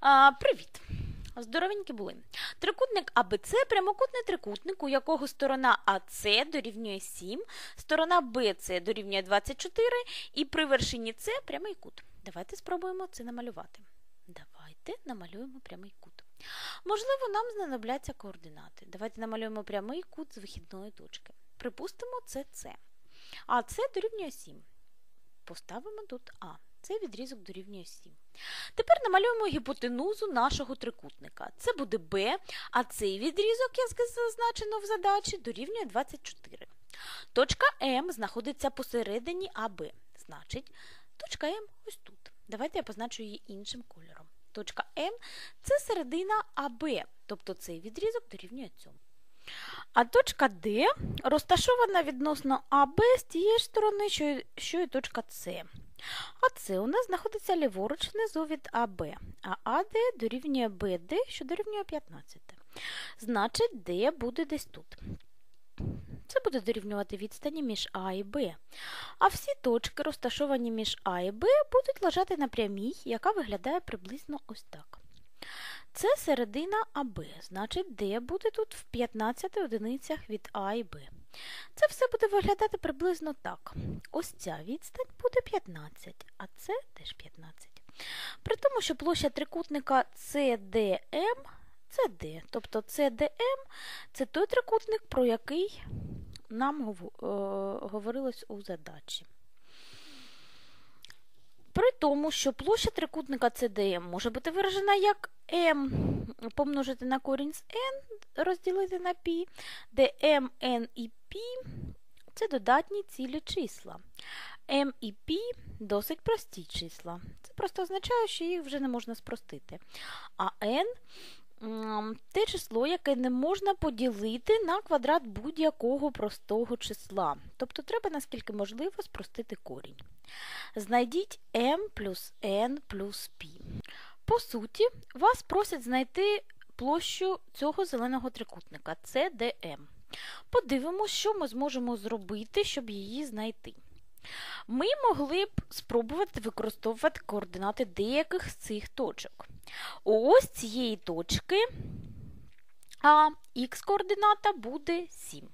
А, Привіт! Здоровенькі були. Трикутник АБЦ прямокутний трикутник, у якого сторона АС дорівнює 7, сторона БЦ дорівнює 24 і при вершині С прямий кут. Давайте спробуємо це намалювати. Давайте намалюємо прямий кут. Можливо, нам знадобляться координати. Давайте намалюємо прямий кут з вихідної точки. Припустимо, це С. А дорівнює 7. Поставимо тут А. Цей відрізок дорівнює 7. Тепер намалюємо гіпотенузу нашого трикутника. Це буде Б, а цей відрізок, як зазначено в задачі, дорівнює 24. Точка М знаходиться посередині АБ. Значить, точка М ось тут. Давайте я позначу її іншим кольором. Точка М це середина АБ, тобто цей відрізок дорівнює цьому. А точка Д розташована відносно АБ з тієї сторони, що і точка С. А С у нас знаходиться ліворуч внизу від АБ, а АД дорівнює БД, що дорівнює 15. Значить, Д буде десь тут. Це буде дорівнювати відстані між А і Б. А всі точки, розташовані між А і Б, будуть лежати на прямій, яка виглядає приблизно ось так. Це середина АБ, значить, Д буде тут в 15 одиницях від А і Б. Це все буде виглядати приблизно так. Ось ця відстань буде 15, а це теж 15. При тому, що площа трикутника CDM це D. Тобто CDM це той трикутник, про який нам е, говорилось у задачі. При тому, що площа трикутника CDM може бути виражена як m помножити на корінь з n, розділити на π, де m, n і π це додатні цілі числа. m і π досить прості числа. Це просто означає, що їх вже не можна спростити. А n те число, яке не можна поділити на квадрат будь-якого простого числа. Тобто треба, наскільки можливо, спростити корінь. Знайдіть m плюс n плюс π. По суті, вас просять знайти площу цього зеленого трикутника CDM. Подивимося, що ми зможемо зробити, щоб її знайти. Ми могли б спробувати використовувати координати деяких з цих точок. Ось цієї точки а х-координата буде 7.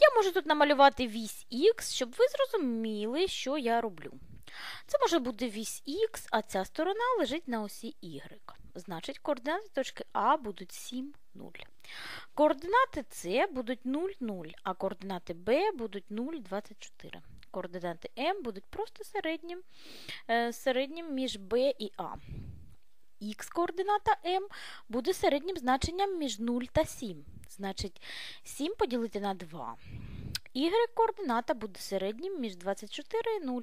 Я можу тут намалювати вісь Х, щоб ви зрозуміли, що я роблю. Це може бути вісь Х, а ця сторона лежить на осі Y. Значить, координати точки А будуть 7, 0. Координати С будуть 0, 0, а координати Б будуть 0, 24. Координати М будуть просто середнім, е, середнім між Б і А. Х-координата М буде середнім значенням між 0 та 7. Значить, 7 поділити на 2. Y-координата буде середнім між 24 і 0,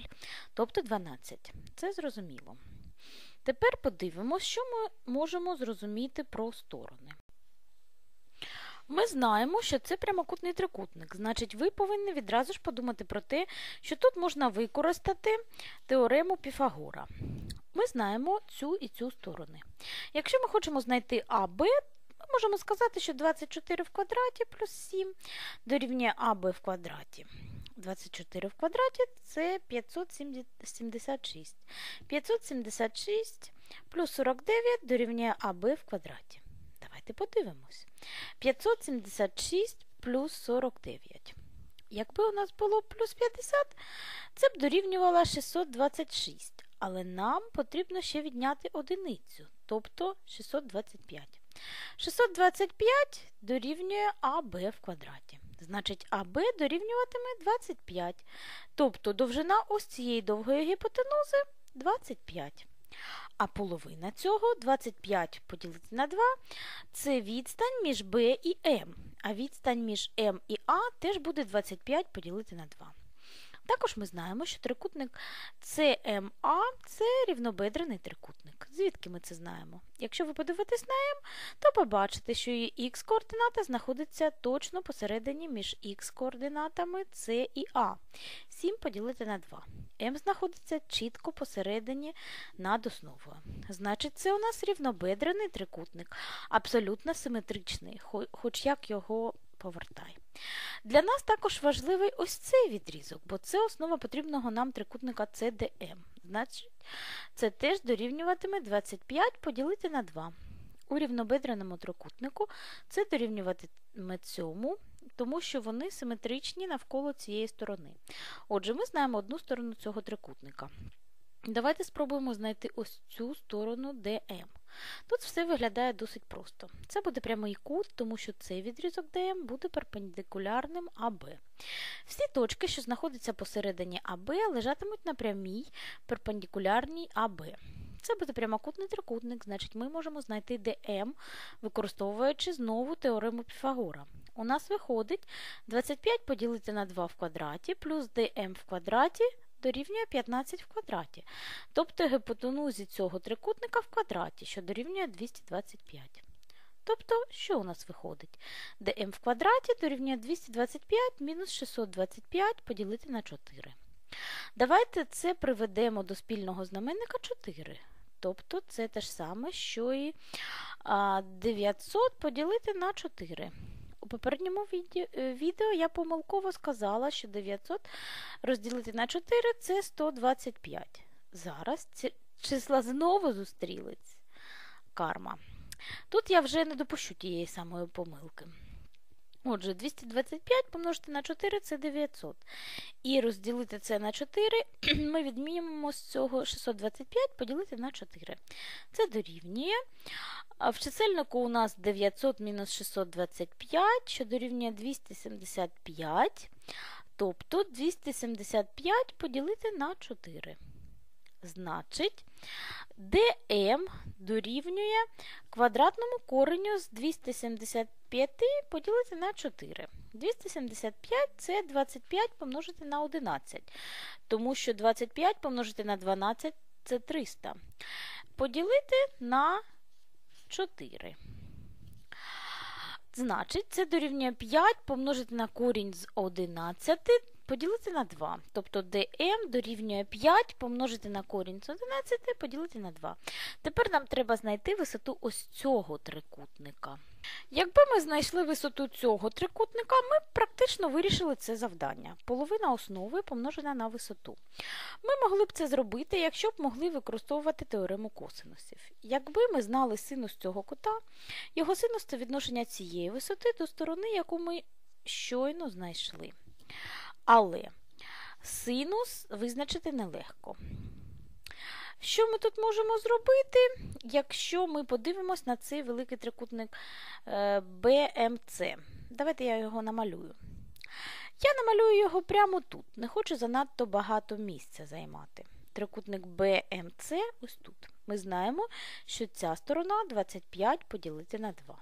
тобто 12. Це зрозуміло. Тепер подивимося, що ми можемо зрозуміти про сторони. Ми знаємо, що це прямокутний трикутник, значить, ви повинні відразу ж подумати про те, що тут можна використати теорему Піфагора. Ми знаємо цю і цю сторони. Якщо ми хочемо знайти АБ, можемо сказати, що 24 в квадраті плюс 7 дорівнює АБ в квадраті. 24 в квадраті це 576. 576 плюс 49 дорівнює АБ в квадраті. Давайте подивимось. 576 плюс 49. Якби у нас було плюс 50, це б дорівнювало 626. Але нам потрібно ще відняти одиницю, тобто 625. 625 дорівнює АБ в квадраті. Значить, АБ дорівнюватиме 25. Тобто довжина ось цієї довгої гіпотенузи 25. А половина цього 25 поділити на 2 це відстань між Б і М. А відстань між М і А теж буде 25 поділити на 2. Також ми знаємо, що трикутник CMA це рівнобедрений трикутник. Звідки ми це знаємо? Якщо ви подивитесь на М, то побачите, що її х-координата знаходиться точно посередині між х-координатами С і А. 7 поділити на 2. М знаходиться чітко посередині над основою. Значить, це у нас рівнобедрений трикутник, абсолютно симетричний, хоч як його повертай. Для нас також важливий ось цей відрізок, бо це основа потрібного нам трикутника CDM. Значить, це теж дорівнюватиме 25 поділити на 2. У рівнобедреному трикутнику це дорівнюватиме цьому, тому що вони симетричні навколо цієї сторони. Отже, ми знаємо одну сторону цього трикутника. Давайте спробуємо знайти ось цю сторону DM. Тут все виглядає досить просто. Це буде прямий кут, тому що цей відрізок DM буде перпендикулярним АБ. Всі точки, що знаходяться посередині АБ, лежатимуть на прямій перпендикулярній АБ. Це буде прямокутний трикутник, значить ми можемо знайти DM, використовуючи знову теорему Піфагора. У нас виходить 25 поділити на 2 в квадраті плюс dm в квадраті дорівнює 15 в квадраті. Тобто гіпотенузі цього трикутника в квадраті, що дорівнює 225. Тобто, що у нас виходить? dm в квадраті дорівнює 225 мінус 625 поділити на 4. Давайте це приведемо до спільного знаменника 4. Тобто це те ж саме, що і 900 поділити на 4. У попередньому е, відео я помилково сказала, що 900 розділити на 4 це 125. Зараз ці числа знову зустрілись. Карма. Тут я вже не допущу тієї самої помилки. Отже, 225 помножити на 4 це 900. І розділити це на 4, ми відмінимо з цього 625 поділити на 4. Це дорівнює. В чисельнику у нас 900 мінус 625, що дорівнює 275. Тобто 275 поділити на 4. Значить, dm дорівнює квадратному кореню з 275 поділити на 4. 275 це 25 помножити на 11, тому що 25 помножити на 12 це 300. Поділити на 4. Значить, це дорівнює 5 помножити на корінь з 11 поділити на 2. Тобто dm дорівнює 5 помножити на корінь з 11 поділити на 2. Тепер нам треба знайти висоту ось цього трикутника. Якби ми знайшли висоту цього трикутника, ми практично вирішили це завдання. Половина основи помножена на висоту. Ми могли б це зробити, якщо б могли використовувати теорему косинусів. Якби ми знали синус цього кута, його синус це відношення цієї висоти до сторони, яку ми щойно знайшли. Але синус визначити нелегко. Що ми тут можемо зробити, якщо ми подивимось на цей великий трикутник BMC? Е, Давайте я його намалюю. Я намалюю його прямо тут. Не хочу занадто багато місця займати. Трикутник BMC ось тут. Ми знаємо, що ця сторона 25 поділити на 2.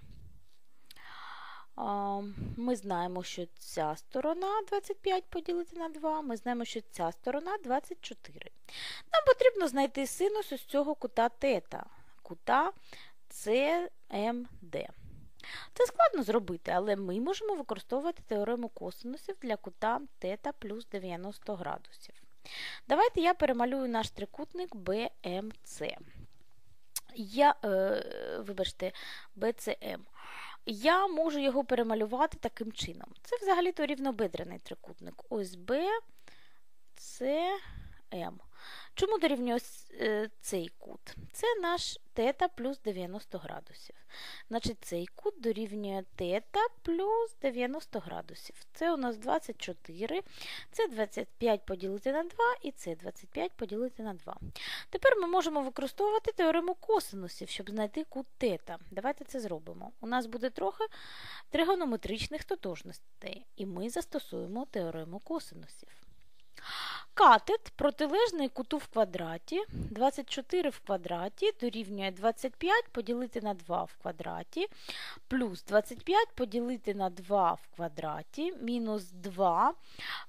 Ми знаємо, що ця сторона 25 поділити на 2, ми знаємо, що ця сторона 24. Нам потрібно знайти синус ось цього кута тета, кута CMD. Це складно зробити, але ми можемо використовувати теорему косинусів для кута тета плюс 90 градусів. Давайте я перемалюю наш трикутник BMC. Я, е, Вибачте, BCM я можу його перемалювати таким чином. Це взагалі-то рівнобедрений трикутник. Ось Б, С, М. Чому дорівнює е, цей кут? Це наш тета плюс 90 градусів. Значить, цей кут дорівнює тета плюс 90 градусів. Це у нас 24, це 25 поділити на 2 і це 25 поділити на 2. Тепер ми можемо використовувати теорему косинусів, щоб знайти кут тета. Давайте це зробимо. У нас буде трохи тригонометричних тотожностей, і ми застосуємо теорему косинусів. Катет протилежний куту в квадраті 24 в квадраті дорівнює 25 поділити на 2 в квадраті, плюс 25 поділити на 2 в квадраті, мінус 2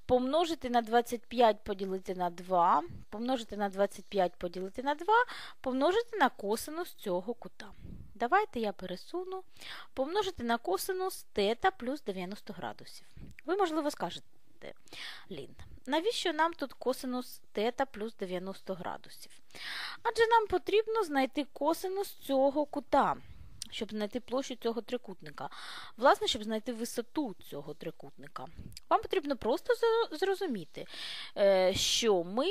помножити на 25 поділити на 2, помножити на 25 поділити на 2, помножити на косинус цього кута. Давайте я пересуну, помножити на косинус тета плюс 90 градусів. Ви, можливо, скажете, Лін. Навіщо нам тут косинус тета плюс 90 градусів? Адже нам потрібно знайти косинус цього кута. Щоб знайти площу цього трикутника. Власне, щоб знайти висоту цього трикутника. Вам потрібно просто зрозуміти, е, що ми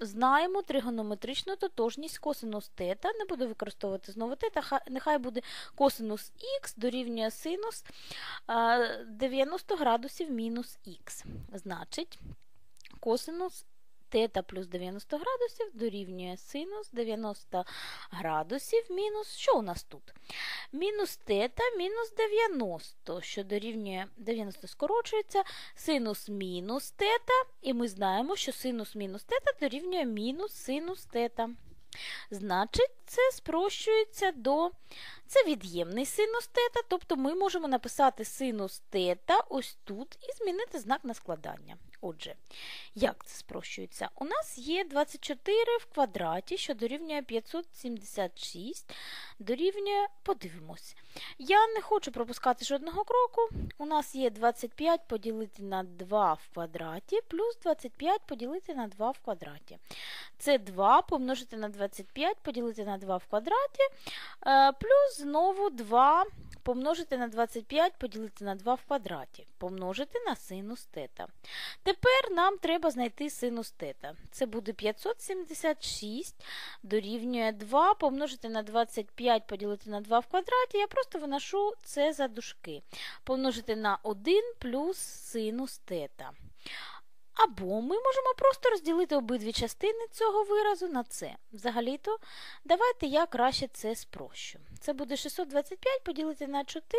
знаємо тригонометричну тотожність косинус тета, не буду використовувати знову тета, нехай буде косинус х дорівнює синус 90 градусів мінус х. Значить, косинус тета плюс 90 градусів дорівнює синус 90 градусів мінус. Що у нас тут? Мінус тета мінус 90, що дорівнює 90 скорочується, синус мінус тета, і ми знаємо, що синус мінус тета дорівнює мінус синус тета. Значить, це спрощується до це від'ємний синус тета, тобто ми можемо написати синус тета ось тут і змінити знак на складання. Отже, як це спрощується? У нас є 24 в квадраті, що дорівнює 576, дорівнює, подивимось. Я не хочу пропускати жодного кроку. У нас є 25 поділити на 2 в квадраті, плюс 25 поділити на 2 в квадраті. Це 2 помножити на 25 поділити на 2 в квадраті, е, плюс знову 2 помножити на 25 поділити на 2 в квадраті, помножити на синус тета. Тепер нам треба знайти синус тета. Це буде 576 дорівнює 2 помножити на 25 поділити на 2 в квадраті. Я просто виношу це за дужки. Помножити на 1 плюс синус тета. Або ми можемо просто розділити обидві частини цього виразу на це. Взагалі-то, давайте я краще це спрощу. Це буде 625 поділити на 4,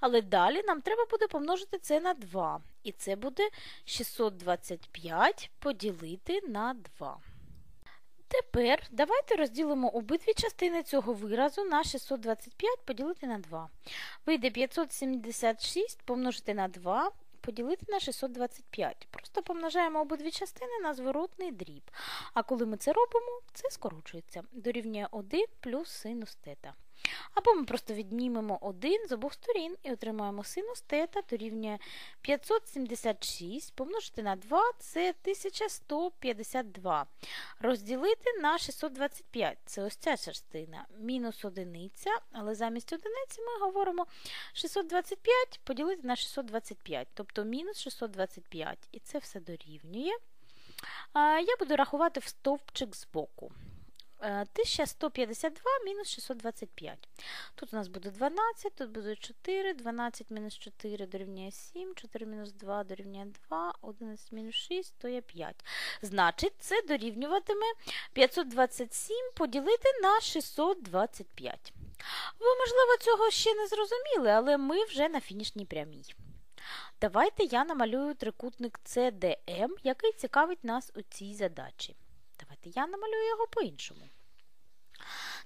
але далі нам треба буде помножити це на 2. І це буде 625 поділити на 2. Тепер давайте розділимо обидві частини цього виразу на 625 поділити на 2. Вийде 576 помножити на 2 поділити на 625. Просто помножаємо обидві частини на зворотний дріб. А коли ми це робимо, це скорочується. Дорівнює 1 плюс синус тета. Або ми просто віднімемо 1 з обох сторін і отримаємо синус тета дорівнює 576 помножити на 2 це 1152. Розділити на 625 це ось ця частина, мінус одиниця, але замість одиниці ми говоримо 625 поділити на 625, тобто мінус 625. І це все дорівнює. Я буду рахувати в стовпчик збоку. 1152 е, мінус 625. Тут у нас буде 12, тут буде 4, 12 мінус 4 дорівнює 7, 4 мінус 2 дорівнює 2, 11 мінус 6 то є 5. Значить, це дорівнюватиме 527 поділити на 625. Ви, можливо, цього ще не зрозуміли, але ми вже на фінішній прямій. Давайте я намалюю трикутник CDM, який цікавить нас у цій задачі. Давайте я намалюю його по-іншому.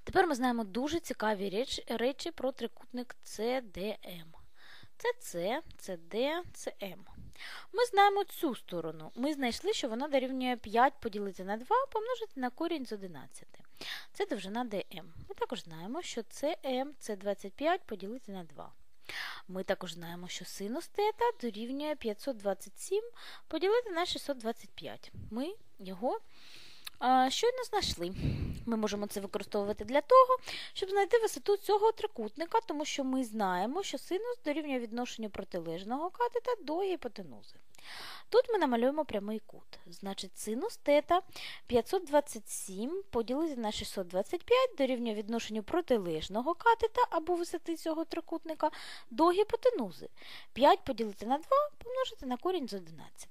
Тепер ми знаємо дуже цікаві речі, речі про трикутник CDM. Це С, це Д, це М. Ми знаємо цю сторону. Ми знайшли, що вона дорівнює 5 поділити на 2 помножити на корінь з 11. Це довжина ДМ. Ми також знаємо, що СМ це 25 поділити на 2. Ми також знаємо, що синус тета дорівнює 527 поділити на 625. Ми його щойно знайшли. Ми можемо це використовувати для того, щоб знайти висоту цього трикутника, тому що ми знаємо, що синус дорівнює відношенню протилежного катета до гіпотенузи. Тут ми намалюємо прямий кут. Значить, синус тета 527 поділити на 625 дорівнює відношенню протилежного катета або висоти цього трикутника до гіпотенузи. 5 поділити на 2 помножити на корінь з 11.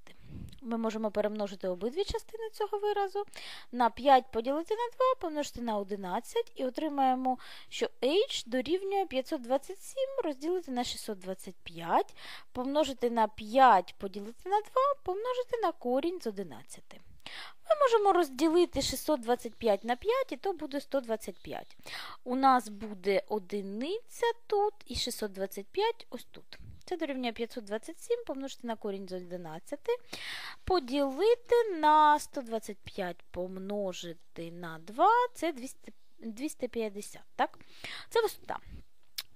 Ми можемо перемножити обидві частини цього виразу. На 5 поділити на 2, помножити на 11 і отримаємо, що h дорівнює 527 розділити на 625, помножити на 5 поділити на 2, помножити на корінь з 11. Ми можемо розділити 625 на 5, і то буде 125. У нас буде одиниця тут і 625 ось тут. Це дорівнює 527 помножити на корінь з 11, поділити на 125 помножити на 2, це 200, 250. так? Це висота.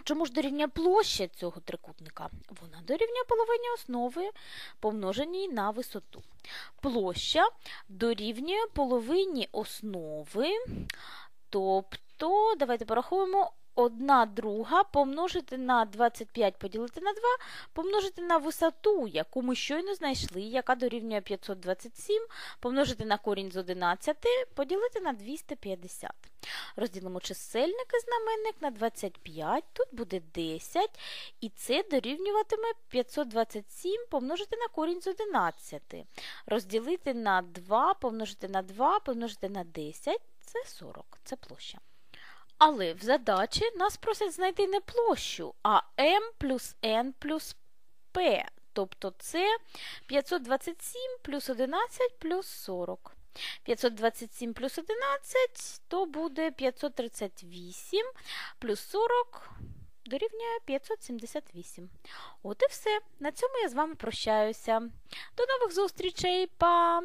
Чому ж дорівнює площа цього трикутника? Вона дорівнює половині основи, помноженій на висоту. Площа дорівнює половині основи, тобто, давайте порахуємо 1 друга помножити на 25 поділити на 2, помножити на висоту, яку ми щойно знайшли, яка дорівнює 527, помножити на корінь з 11, поділити на 250. Розділимо чисельник і знаменник на 25, тут буде 10, і це дорівнюватиме 527 помножити на корінь з 11. Розділити на 2, помножити на 2, помножити на 10, це 40, це площа. Але в задачі нас просять знайти не площу, а m плюс n плюс p. Тобто це 527 плюс 11 плюс 40. 527 плюс 11 то буде 538 плюс 40 дорівнює 578. От і все. На цьому я з вами прощаюся. До нових зустрічей. Па!